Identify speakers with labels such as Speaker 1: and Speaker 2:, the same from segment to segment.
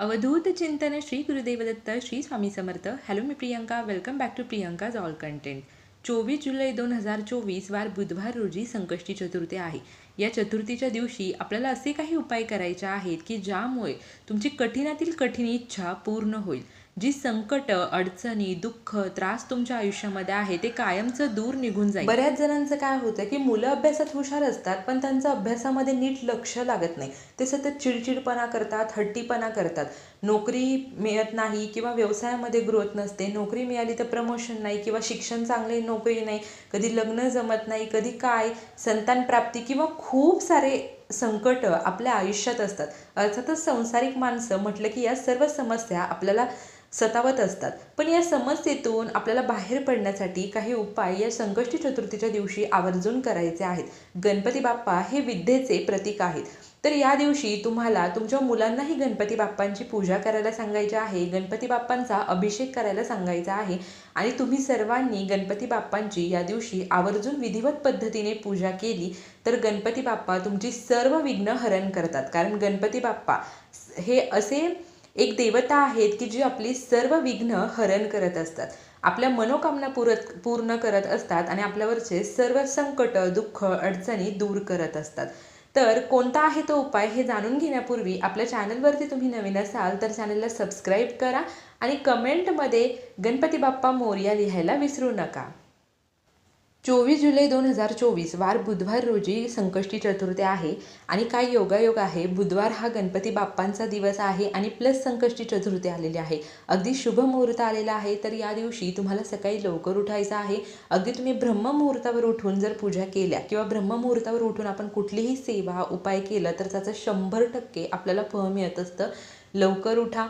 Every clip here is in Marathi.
Speaker 1: अवधूत चिंतन Shri Gurudevdatta Shri Swami Samarth. Hello me Priyanka. Welcome back to Priyanka's all content चोवीस जुलै दोन हजार चोवीस वार बुधवार रोजी संकष्टी चतुर्थी आहे. या चतुर्थीच्या दिवशी आपल्याला असे काही उपाय करायचे आहेत की ज्यामुळे तुमची कठीणातील कठीण इच्छा पूर्ण होईल. जी संकट अडचणी दुःख त्रास तुमच्या आयुष्यामध्ये आहे ते कायमचं दूर निघून जाईल. बऱ्याच जणांचं काय होतं की मुलं अभ्यासात हुशार असतात पण त्यांचं अभ्यासामध्ये नीट लक्ष लागत नाही. ते सतत चिडचिडपणा करतात हट्टीपणा करतात. नोकरी मिळत नाही किंवा व्यवसायामध्ये ग्रोथ नसते नोकरी मिळाली तर प्रमोशन नाही किंवा शिक्षण चांगले नोकरी नाही कधी लग्न जमत नाही कधी काय संतान प्राप्ती किंवा खूप सारे संकट आपल्या आयुष्यात असतात. अर्थातच संसारिक माणसं म्हटलं की या सर्व समस्या आपल्याला सतावत असतात. पण या समस्येतून आपल्याला बाहेर पडण्यासाठी काही उपाय या संकष्टी चतुर्थीच्या दिवशी आवर्जून करायचे आहेत. गणपती बाप्पा हे विद्येचे प्रतीक आहेत. तर या दिवशी तुम्हाला तुमच्या मुलांनाही गणपती बाप्पांची पूजा करायला सांगायची आहे गणपती बाप्पांचा अभिषेक करायला सांगायचा आहे आणि तुम्ही सर्वांनी गणपती बाप्पांची या दिवशी आवर्जून विधिवत पद्धतीने पूजा केली तर गणपती बाप्पा तुमची सर्व विघ्न हरण करतात. कारण गणपती बाप्पा हे असे एक देवता आहेत की जी आपली सर्व विघ्न हरण करत असतात. आपल्या मनोकामना पुरत पूर्ण करत असतात आणि आपल्यावरचे सर्व संकट दुःख अडचणी दूर करत असतात. तर कोणता आहे तो उपाय हे जाणून घेण्यापूर्वी आपल्या चॅनलवरती तुम्ही नवीन असाल तर चॅनलला सबस्क्राईब करा आणि कमेंटमध्ये गणपती बाप्पा मोर्या लिहायला विसरू नका. चोवीस जुलै दोन हजार चोवीस वार बुधवार रोजी संकष्टी चतुर्थी आहे आणि काय योगायोग आहे? बुधवार हा गणपती बाप्पांचा दिवस आहे आणि प्लस संकष्टी चतुर्थी आलेली आहे. अगदी शुभ मुहूर्त आलेला आहे तर या दिवशी तुम्हाला सकाळी लवकर उठायचं आहे. अगदी तुम्ही ब्रह्ममुहूर्तावर उठून जर पूजा केल्या किंवा ब्रह्ममुहूर्तावर उठून आपण कुठलीही सेवा उपाय केलं तर त्याचं शंभर टक्के आपल्याला फळ मिळत असतं. लवकर उठा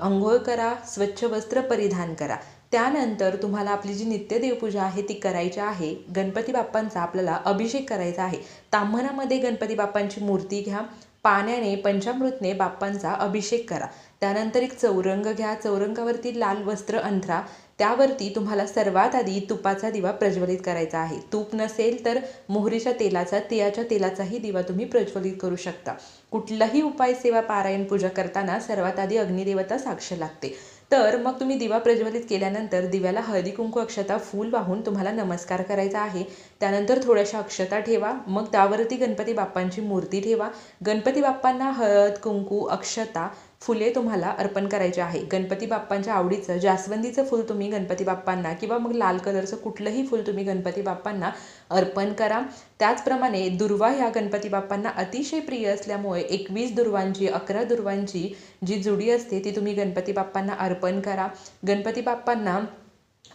Speaker 1: अंघोळ करा स्वच्छ वस्त्र परिधान करा. त्यानंतर तुम्हाला आपली जी नित्य देवपूजा आहे ती करायची आहे. गणपती बाप्पांचा आपल्याला अभिषेक करायचा आहे. ताम्हणामध्ये गणपती बाप्पांची मूर्ती घ्या. पाण्याने पंचामृतने बाप्पांचा अभिषेक करा. त्यानंतर एक चौरंग घ्या. चौरंगावरती लाल वस्त्र अंथरा. त्यावरती तुम्हाला सर्वात आधी तुपाचा दिवा प्रज्वलित करायचा आहे. तूप नसेल तर मोहरीच्या तेलाचा तिळाच्या तेलाचाही दिवा तुम्ही प्रज्वलित करू शकता. कुठलाही उपाय सेवा पारायण पूजा करताना सर्वात आधी अग्निदेवता साक्ष लागते. तर मग तुम्ही दिवा प्रज्वलित केल्यानंतर दिव्याला हळदी कुंकू अक्षता फूल वाहून तुम्हाला नमस्कार करायचा आहे. त्यानंतर थोड्याशा अक्षता ठेवा मग त्यावरती गणपती बाप्पांची मूर्ती ठेवा. गणपती बाप्पांना हळद कुंकू अक्षता फुले तुम्हाला अर्पण करायचे आहे. गणपती बाप्पांच्या आवडीचं जास्वंदीचं फूल तुम्ही गणपती बाप्पांना किंवा मग लाल कलरचं कुठलंही फूल तुम्ही गणपती बाप्पांना अर्पण करा. त्याचप्रमाणे दुर्वा ह्या गणपती बाप्पांना अतिशय प्रिय असल्यामुळे एकवीस दुर्वांची अकरा दुर्वांची जी जुडी असते ती तुम्ही गणपती बाप्पांना अर्पण करा. गणपती बाप्पांना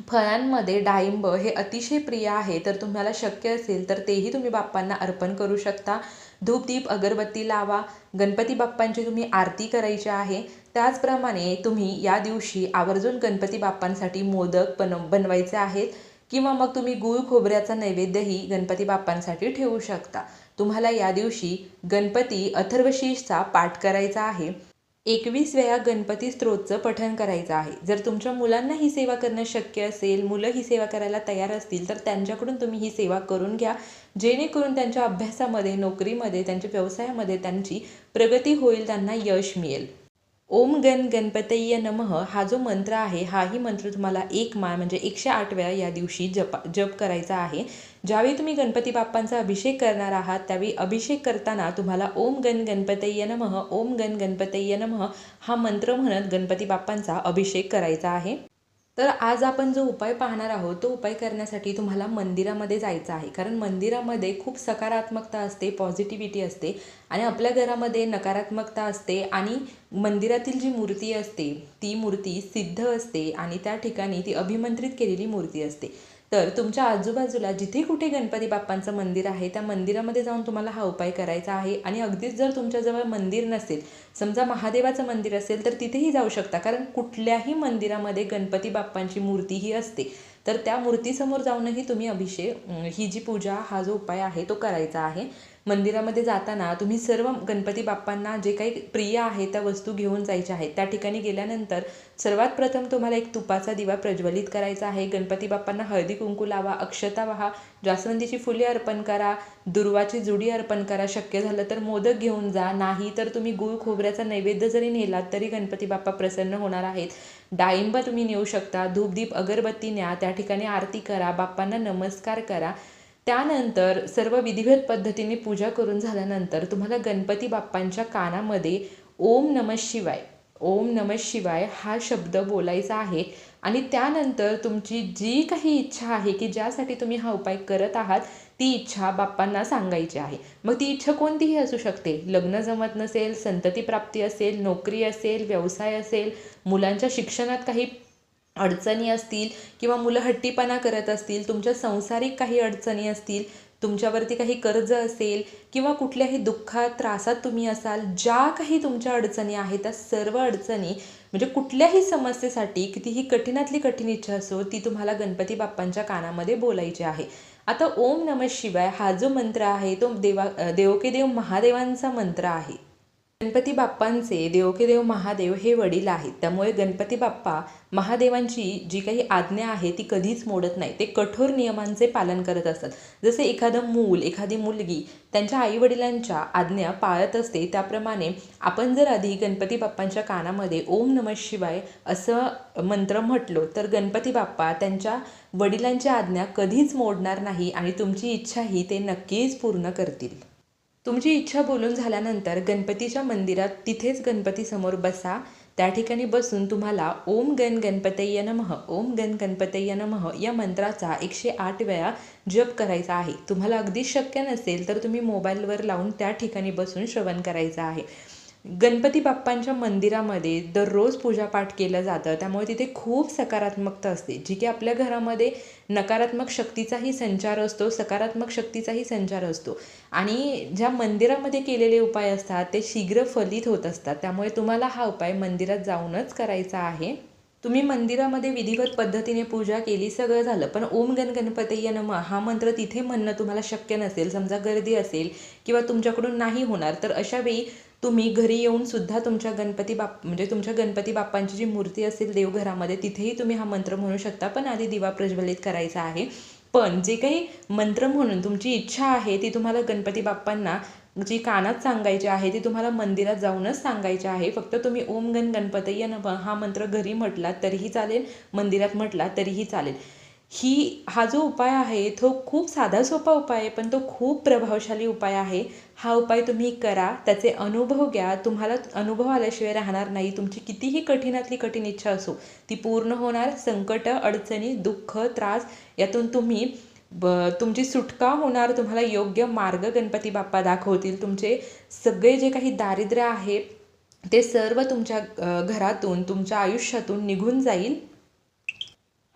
Speaker 1: फळांमध्ये डाळिंब हे अतिशय प्रिय आहे. तर तुम्हाला शक्य असेल तर तेही तुम्ही बाप्पांना अर्पण करू शकता. धूपदीप अगरबत्ती लावा. गणपती बाप्पांची तुम्ही आरती करायची आहे. त्याचप्रमाणे तुम्ही या दिवशी आवर्जून गणपती बाप्पांसाठी मोदक बन बनवायचे आहेत. किंवा मग तुम्ही गूळ खोबऱ्याचा नैवेद्यही गणपती बाप्पांसाठी ठेवू शकता. तुम्हाला या दिवशी गणपती अथर्वशीषचा पाठ करायचा आहे. एकवीस वेळा गणपती स्तोत्रचं पठण करायचं आहे. जर तुमच्या मुलांना ही सेवा करणं शक्य असेल मुलं ही सेवा करायला तयार असतील तर त्यांच्याकडून तुम्ही ही सेवा करून घ्या. जेणेकरून त्यांच्या अभ्यासामध्ये नोकरीमध्ये त्यांच्या व्यवसायामध्ये त्यांची प्रगती होईल त्यांना यश मिळेल. ओम गण गणपतय्य नमः हा जो मंत्र आहे हाही मंत्र तुम्हाला एक माळ म्हणजे एकशे आठ वेळा या दिवशी जप जप करायचा आहे. ज्यावेळी तुम्ही गणपती बाप्पांचा अभिषेक करणार आहात त्यावेळी अभिषेक करताना तुम्हाला ओम गण गणपतय्य नमः ओम गण गणपतय्य नमः हा मंत्र म्हणत गणपती बाप्पांचा अभिषेक करायचा आहे. तर आज आपण जो उपाय पाहणार आहोत तो उपाय करण्यासाठी तुम्हाला मंदिरामध्ये जायचं आहे. कारण मंदिरामध्ये खूप सकारात्मकता असते पॉझिटिव्हिटी असते आणि आपल्या घरामध्ये नकारात्मकता असते आणि मंदिरातील जी मूर्ती असते ती मूर्ती सिद्ध असते आणि त्या ठिकाणी ती अभिमंत्रित केलेली मूर्ती असते. तर तुमच्या आजूबाजूला जिथे कुठे गणपती बाप्पांचं मंदिर आहे त्या मंदिरामध्ये जाऊन तुम्हाला हा उपाय करायचा आहे. आणि अगदीच जर तुमच्याजवळ मंदिर नसेल समजा महादेवाचं मंदिर असेल तर तिथेही जाऊ शकता. कारण कुठल्याही मंदिरामध्ये गणपती बाप्पांची मूर्ती ही असते. तर त्या मूर्तीसमोर जाऊनही तुम्ही अभिषेक ही जी पूजा हा जो उपाय आहे तो करायचा आहे. मंदिरामध्ये जाताना तुम्ही सर्व गणपती बाप्पांना जे काही प्रिय आहे त्या वस्तू घेऊन जायच्या आहेत. त्या ठिकाणी गेल्यानंतर सर्वात प्रथम तुम्हाला एक तुपाचा दिवा प्रज्वलित करायचा आहे. गणपती बाप्पांना हळदी कुंकू लावा अक्षता वाहा जास्वंदीची फुले अर्पण करा दुर्वाची जुडी अर्पण करा शक्य झालं तर मोदक घेऊन जा नाही तर तुम्ही गुळ खोबऱ्याचा नैवेद्य जरी नेलात तरी गणपती बाप्पा प्रसन्न होणार आहेत. डाळिंब तुम्ही नेऊ शकता धूपदीप अगरबत्ती न्या त्या ठिकाणी आरती करा बाप्पांना नमस्कार करा. त्यानंतर सर्व विधिवत पद्धतीने पूजा करून झाल्यानंतर तुम्हाला गणपती बाप्पांच्या कानामध्ये ओम नम शिवाय ओम नम शिवाय हा शब्द बोलायचा आहे. आणि त्यानंतर तुमची जी काही इच्छा आहे की ज्यासाठी तुम्ही हा उपाय करत आहात ती इच्छा बाप्पांना सांगायची आहे. मग ती इच्छा कोणतीही असू शकते. लग्न जमत नसेल संतती प्राप्ती असेल नोकरी असेल व्यवसाय असेल मुलांच्या शिक्षणात काही अडचणी असतील किंवा मुलं हट्टीपणा करत असतील तुमच्या संसारिक काही अडचणी असतील तुमच्यावरती काही कर्ज असेल किंवा कुठल्याही दुःखात त्रासात तुम्ही असाल ज्या काही तुमच्या अडचणी आहेत त्या सर्व अडचणी म्हणजे कुठल्याही समस्येसाठी कितीही कठीणातली कठीण इच्छा असो ती तुम्हाला गणपती बाप्पांच्या कानामध्ये बोलायची आहे. आता ओम नम शिवाय हा जो मंत्र आहे तो देवा देवके देव महादेवांचा मंत्र आहे. गणपती बाप्पांचे देवकेदेव महादेव हे वडील आहेत. त्यामुळे गणपती बाप्पा महादेवांची जी काही आज्ञा आहे ती कधीच मोडत नाही. ते कठोर नियमांचे पालन करत असतात. जसे एखादं मूल एखादी मुलगी त्यांच्या आईवडिलांच्या आज्ञा पाळत असते त्याप्रमाणे आपण जर आधी गणपती बाप्पांच्या कानामध्ये ओम नम शिवाय असं मंत्र म्हटलो तर गणपती बाप्पा त्यांच्या वडिलांची आज्ञा कधीच मोडणार नाही आणि तुमची इच्छाही ते नक्कीच पूर्ण करतील. तुमची इच्छा बोलून झाल्यानंतर गणपतीच्या मंदिरात तिथेच गणपतीसमोर बसा. त्या ठिकाणी बसून तुम्हाला ओम गण गणपतय्य नमः ओम गण गणपतय्य नमः या मंत्राचा एकशे आठ वेळा जप करायचा आहे. तुम्हाला अगदी शक्य नसेल तर तुम्ही मोबाईलवर लावून त्या ठिकाणी बसून श्रवण करायचं आहे. गणपती बाप्पांच्या मंदिरामध्ये दररोज पूजापाठ केलं जातं. त्यामुळे तिथे खूप सकारात्मकता असते. जी की आपल्या घरामध्ये नकारात्मक शक्तीचाही संचार असतो सकारात्मक शक्तीचाही संचार असतो. आणि ज्या मंदिरामध्ये केलेले उपाय असतात ते शीघ्र फलित होत असतात. त्यामुळे तुम्हाला हा उपाय मंदिरात जाऊनच करायचा आहे. तुम्ही मंदिरामध्ये विधिवत पद्धतीने पूजा केली सगळं झालं. पण ओम गण गणपतय्य नम हा मंत्र तिथे म्हणणं तुम्हाला शक्य नसेल. समजा गर्दी असेल किंवा तुमच्याकडून नाही होणार तर अशा वेळी तुम्ही घरी येऊन सुद्धा तुमच्या गणपती बाप म्हणजे तुमच्या गणपती बाप्पांची जी मूर्ती असेल देवघरामध्ये तिथेही तुम्ही हा मंत्र म्हणू शकता. पण आधी दिवा प्रज्वलित करायचा आहे. पण जे काही मंत्र म्हणून तुमची इच्छा आहे ती तुम्हाला गणपती बाप्पांना जी कानात सांगायची आहे ती तुम्हाला मंदिरात जाऊनच सांगायची आहे. फक्त तुम्ही ओम गण गणपतय्य नम हा मंत्र घरी म्हटला तरीही चालेल. मंदिरात म्हटला तरीही चालेल. ही हा जो उपाय आहे तो खूप साधा सोपा उपाय आहे पण तो खूप प्रभावशाली उपाय आहे. हा उपाय तुम्ही करा त्याचे अनुभव घ्या. तुम्हाला अनुभव आल्याशिवाय राहणार नाही. तुमची कितीही कठीणातली कठीण इच्छा असो ती पूर्ण होणार. संकट अडचणी दुःख त्रास यातून तुम्ही ब तुमची सुटका होणार. तुम्हाला योग्य मार्ग गणपती बाप्पा दाखवतील. तुमचे सगळे जे काही दारिद्र्य आहे ते सर्व तुमच्या घरातून तुमच्या आयुष्यातून निघून जाईल.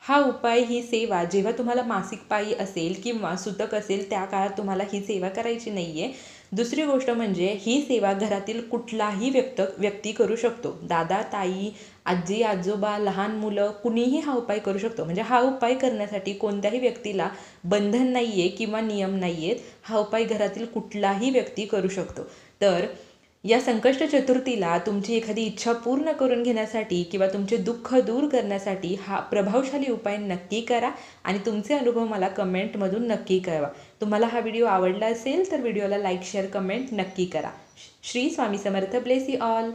Speaker 1: हा उपाय ही सेवा जेव्हा तुम्हाला मासिक पाळी असेल किंवा सुतक असेल त्या काळात तुम्हाला ही सेवा करायची नाही आहे दुसरी गोष्ट म्हणजे ही सेवा घरातील कुठलाही व्यक्त व्यक्ती करू शकतो. दादा ताई आजी आजोबा लहान मुलं कुणीही हा उपाय करू शकतो. म्हणजे हा उपाय करण्यासाठी कोणत्याही व्यक्तीला बंधन नाही आहे किंवा नियम नाही आहेत हा उपाय घरातील कुठलाही व्यक्ती करू शकतो. तर या संकष्ट चतुर्थीला तुमची एखादी इच्छा पूर्ण करून घेण्यासाठी किंवा तुमचे दुःख दूर करण्यासाठी हा प्रभावशाली उपाय नक्की करा आणि तुमचे अनुभव मला कमेंटमधून नक्की कळवा. तुम्हाला हा व्हिडिओ आवडला असेल तर व्हिडिओला लाईक शेअर कमेंट नक्की करा. Shri Swami Samarth. Bless you all